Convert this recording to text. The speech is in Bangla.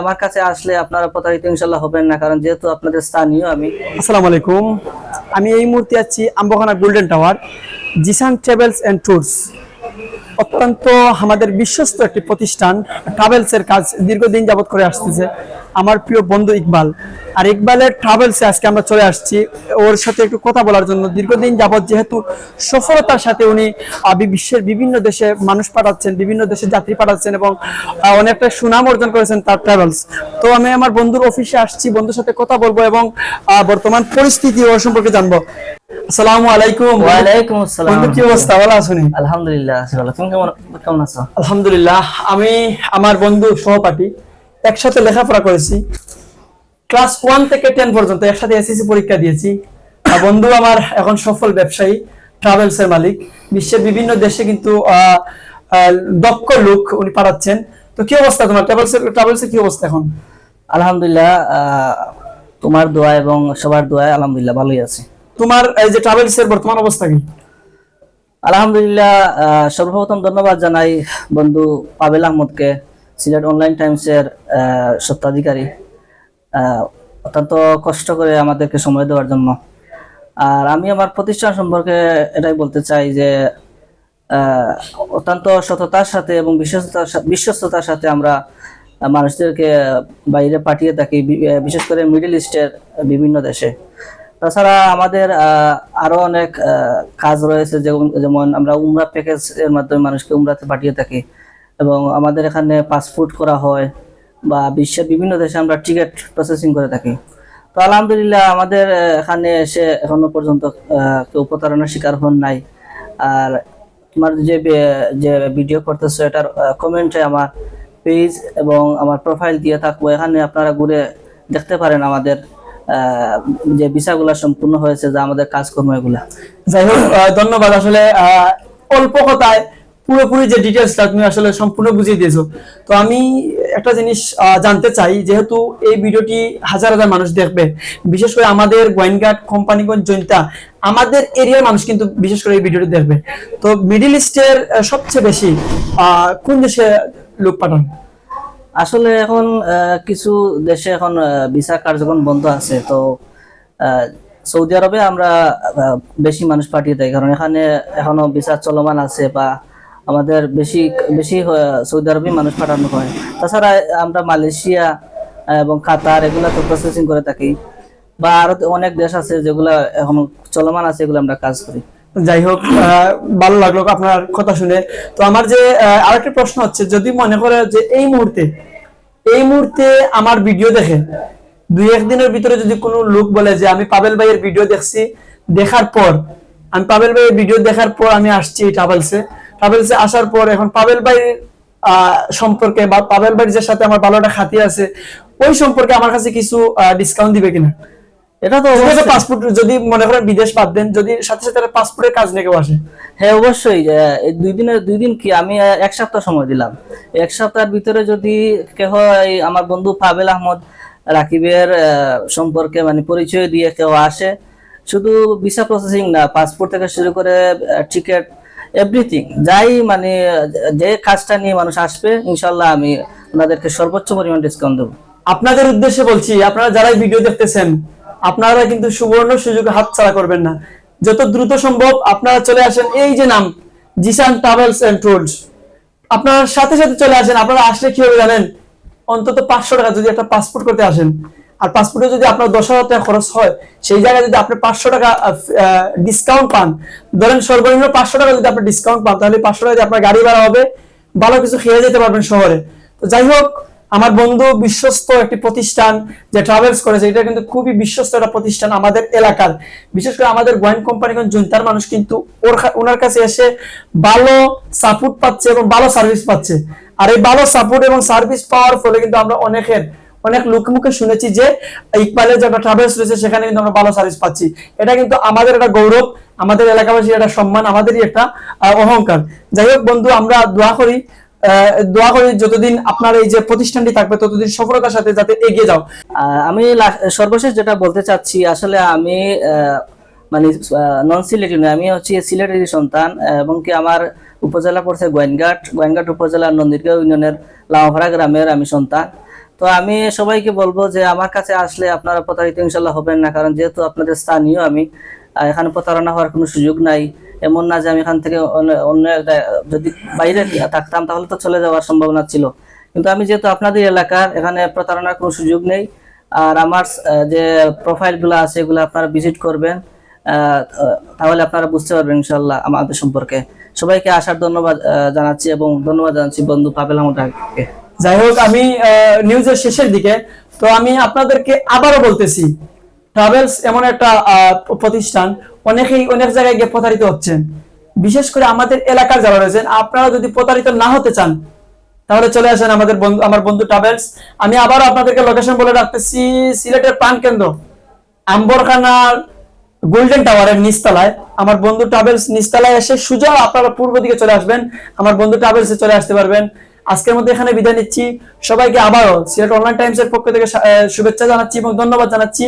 আমার কাছে আসলে আপনারা প্রতারিত ইনশাল্লাহ হবেন না, কারণ যেহেতু আপনাদের স্থানীয় আমি। আসসালামু আলাইকুম। আমি এই মুহূর্তে আছি Ambarkhana golden tower Jisan travels and tours অত্যন্ত আমাদের বিশ্বস্ত একটি প্রতিষ্ঠান, ট্রাভেলসের কাজ দীর্ঘদিন যাবৎ করে আসতেছে। আমার প্রিয় বন্ধু ইকবাল। আর ইকবালের ট্রাভেলসে আজকে আমরা চলে আসছি। ওর সাথে একটু কথা বলার জন্য। দীর্ঘদিন যাবৎ যেহেতু সফলতার সাথে উনি বিশ্বের বিভিন্ন দেশে মানুষ পাঠাচ্ছেন, বিভিন্ন দেশে যাত্রী পাঠাচ্ছেন এবং অনেকটা সুনাম অর্জন করেছেন তার ট্রাভেলস। তো আমি আমার বন্ধুর অফিসে আসছি, বন্ধুর সাথে কথা বলব এবং বর্তমান পরিস্থিতি ওর সম্পর্কে জানব। আসসালামু আলাইকুম। ওয়ালাইকুম আসসালাম। বন্ধু কি অবস্থা? ভালো আছো নি? আলহামদুলিল্লাহ তুমি কেমন কেমন আছো? আলহামদুলিল্লাহ আমি আমার বন্ধু সহপাঠী একসাথে লেখাপড়া করেছি। ক্লাস ওয়ান থেকে টেন পর্যন্ত একসাথে এসএসসি পরীক্ষা দিয়েছি। আর বন্ধু আমার এখন সফল ব্যবসায়ী ট্রাভেলস এর মালিক। বিশ্বের বিভিন্ন দেশে কিন্তু দক্ষ লোক উনি পাঠাচ্ছেন। তো কি অবস্থা তোমার? ট্রাভেলস ট্রাভেলস কি অবস্থা এখন? আলহামদুলিল্লাহ আহ, তোমার দোয়া এবং সবার দোয়া আলহামদুলিল্লাহ ভালোই আছে। তোমার, এই যে ট্রাভেলস এর বর্তমান অবস্থা কি? আলহামদুলিল্লাহ সর্বপ্রথম ধন্যবাদ জানাই বন্ধু পাবেল আহমদকে, সিলেট অনলাইন টাইমসের স্বত্বাধিকারী। অত্যন্ত কষ্ট করে আমাদেরকে সময় দেওয়ার জন্য। আর আমি আমার প্রতিষ্ঠান সম্পর্কে এটাই বলতে চাই যে অত্যন্ত সততার সাথে এবং বিশ্বস্ততার বিশ্বস্ততার সাথে আমরা মানুষদেরকে বাইরে পাঠিয়ে থাকি বিশেষ করে মিডল ইস্টের বিভিন্ন দেশে। তাছাড়া আমাদের আরও অনেক কাজ রয়েছে যেমন আমরা উমরা প্যাকেজ এর মাধ্যমে মানুষকে উমরাতে পাঠিয়ে থাকি। এবং আমাদের এখানে পাসপোর্ট করা হয় বা বিশ্বের বিভিন্ন দেশে আমরা টিকিট প্রসেসিং করে থাকি। তো আলহামদুলিল্লাহ আমাদের এখানে এসে এখনও পর্যন্ত কেউ প্রতারণার শিকার হন নাই। আর তোমার যে যে ভিডিও করতেছো, এটার কমেন্টে আমার পেজ এবং আমার প্রোফাইল দিয়ে থাকব। এখানে আপনারা ঘুরে দেখতে পারেন আমাদের যে ভিসাগুলো সম্পূর্ণ হয়েছে, যে আমাদের কাজকর্ম এগুলা। যাই হোক ধন্যবাদ। আসলে অল্প কথায় পুরোপুরি যে ডিটেলসটা তুমি আসলে সম্পূর্ণ বুঝিয়ে দিয়েছ। তো আমি একটা জিনিস জানতে চাই, যেহেতু এই ভিডিওটি হাজার হাজার মানুষ দেখবে, বিশেষ করে আমাদের গোয়েনঘাট কোম্পানিগঞ্জ জৈন্তা আমাদের এরিয়ার মানুষ কিন্তু বিশেষ করে এই ভিডিওটি দেখবে। তো মিডিল ইস্টের সবচেয়ে বেশি কোন দেশে লোক পাঠান? আসলে এখন কিছু দেশে এখন ভিসা কার্যক্রম বন্ধ আছে, তো সৌদি আরবে আমরা বেশি মানুষ পাঠিয়ে দেয়, কারণ এখানে এখনও ভিসা চলমান আছে বা আমাদের বেশি বেশি সৌদি আরবে মানুষ পাঠানো হয়। তাছাড়া আমরা মালয়েশিয়া এবং কাতার এগুলা তো প্রসেসিং করে থাকি, বা আরও অনেক দেশ আছে যেগুলা এখন চলমান আছে, এগুলো আমরা কাজ করি। যাই হোক ভালো লাগল আপনার কথা শুনে। তো আমার যে আরেকটা প্রশ্ন হচ্ছে, যদি মনে করে যে এই মুহূর্তে এই মুহূর্তে আমার ভিডিও দেখে, দুই একদিনের ভিতরে যদি কোনো লোক বলে যে, আমি পাবেল ভাইয়ের ভিডিও দেখছি দেখার পর, আমি পাবেল ভাইয়ের ভিডিও দেখার পর আমি আসছি ট্রাভেলসে। ট্রাভেলসে আসার পর এখন পাবেল ভাইয়ের সম্পর্কে বা পাবেল ভাইয়ের সাথে আমার ভালো একটা খাতি আছে, ওই সম্পর্কে আমার কাছে কিছু ডিসকাউন্ট দিবে কিনা? এটা তো অবশ্যই- পাসপোর্ট যদি মনে করেন বিদেশ বাদ দেন যদি সাথে সাথে পাসপোর্টের কাজ নিয়ে কেউ আসে। হ্যাঁ অবশ্যই দুই দিনের দুই দিন কি? আমি এক সপ্তাহ সময় দিলাম। এক সপ্তাহের ভিতরে যদি কেহ আমার বন্ধু পাবেল আহমদ রাকিবের সম্পর্কে মানে পরিচয় দিয়ে কেউ আসে শুধু ভিসা প্রসেসিং না পাসপোর্ট থেকে শুরু করে টিকিট এভরিথিং যাই মানে যে কাজটা নিয়ে মানুষ আসবে ইনশাল্লাহ আমি ওনাদেরকে সর্বোচ্চ পরিমাণ ডিসকাউন্ট দেবো। আপনাদের উদ্দেশ্যে বলছি আপনারা যারা ভিডিও দেখতেছেন আপনারা কিন্তু সুবর্ণ সুযোগ হাতছাড়া করবেন না। যত দ্রুত সম্ভব আপনারা চলে আসেন এই যে নাম, জিসান ট্রাভেলস এন্ড ট্যুরস। আপনারা সাথে সাথে চলে আসেন, আপনারা আসলে কি হবে জানেন? অন্তত পাঁচশো টাকা যদি একটা পাসপোর্ট করতে আসেন। আর পাসপোর্টে যদি আপনার দশ হাজার টাকা খরচ হয়, সেই জায়গায় যদি আপনি পাঁচশো টাকা ডিসকাউন্ট পান, ধরেন সর্বনিম্ন পাঁচশো টাকা যদি আপনি ডিসকাউন্ট পান, তাহলে পাঁচশো টাকা আপনার গাড়ি ভাড়া হবে, ভালো কিছু খেয়ে যেতে পারবেন শহরে। তো যাই হোক আমার বন্ধু বিশ্বস্ত একটি প্রতিষ্ঠান যে ট্রাভেলস করেছে, এটা কিন্তু খুবই বিশ্বস্ত একটা প্রতিষ্ঠান আমাদের এলাকার। বিশেষ করে আমাদের গোয়েন কোম্পানিগঞ্জ জুনতার মানুষ কিন্তু ওর ওনার কাছে এসে ভালো সাপোর্ট পাচ্ছে এবং ভালো সার্ভিস পাচ্ছে। আর এই ভালো সাপোর্ট এবং সার্ভিস পাওয়ার ফলে কিন্তু আমরা অনেকের, অনেক লোক মুখে শুনেছি যে ইকবালের যে একটা ট্রাভেলস রয়েছে, সেখানে কিন্তু আমরা ভালো সার্ভিস পাচ্ছি। এটা কিন্তু আমাদের একটা গৌরব, আমাদের এলাকাবাসীর একটা সম্মান, আমাদেরই একটা অহংকার। যাই হোক বন্ধু, আমরা দোয়া করি দোয়া করি যতদিন আপনার এই যে প্রতিষ্ঠানটি থাকবে, ততদিন সফলতার সাথে যাতে এগিয়ে যাও। আমি সর্বশেষ যেটা বলতে চাচ্ছি, আসলে আমি মানে নন সিলেটি নয়, আমি হচ্ছে সিলেটেরই সন্তান এবং কি আমার উপজেলা পড়ছে গোয়েনঘাট গোয়েনঘাট উপজেলার নন্দীরগাঁও ইউনিয়নের লামাভাড়া গ্রামের আমি সন্তান। তো আমি সবাইকে বলব যে, আমার কাছে আসলে আপনারা প্রতারিত ইনশাল্লাহ হবেন না, কারণ যেহেতু আপনাদের স্থানীয়, আমি এখানে প্রতারণা হওয়ার কোনো সুযোগ নাই। এমন না যে আমি এখান থেকে অন্য- যদি বাইরে থাকতাম, তাহলে তো চলে যাওয়ার সম্ভাবনা ছিল। কিন্তু আমি যেহেতু আপনাদের এলাকার, এখানে প্রতারণার কোনো সুযোগ নেই। আর আমার যে প্রোফাইলগুলো আছে, এগুলো আপনারা ভিজিট করবেন। তাহলে আপনারা বুঝতে পারবেন ইনশাল্লাহ আমাদের সম্পর্কে। সবাইকে আসার ধন্যবাদ জানাচ্ছি এবং ধন্যবাদ জানাচ্ছি বন্ধু পাবেল আহমদকে। যাই হোক, আমি নিউজের শেষের দিকে, তো আমি আপনাদেরকে আবারও বলতেছি ট্রাভেলস এমন একটা প্রতিষ্ঠান, অনেকেই অনেক জায়গায় গিয়ে প্রতারিত হচ্ছেন। বিশেষ করে আমাদের এলাকার যারা রয়েছেন, আপনারা যদি প্রতারিত না হতে চান, তাহলে চলে আসেন আমাদের বন্ধু, আমার বন্ধু ট্রাভেলস আমি আবারও আপনাদেরকে লোকেশন বলে রাখতেছি, সিলেটের প্রাণ কেন্দ্র আম্বরখানার গোল্ডেন টাওয়ারের নিচতলায়। আমার বন্ধু ট্রাভেলস নিচতলায় এসে সোজা আপনারা পূর্ব দিকে চলে আসবেন। আমার বন্ধু ট্রাভেলসে চলে আসতে পারবেন। আজকের মধ্যে এখানে বিদায় নিচ্ছি। সবাইকে আবারও সিলেট অনলাইন টাইমস এর পক্ষ থেকে শুভেচ্ছা জানাচ্ছি এবং ধন্যবাদ জানাচ্ছি।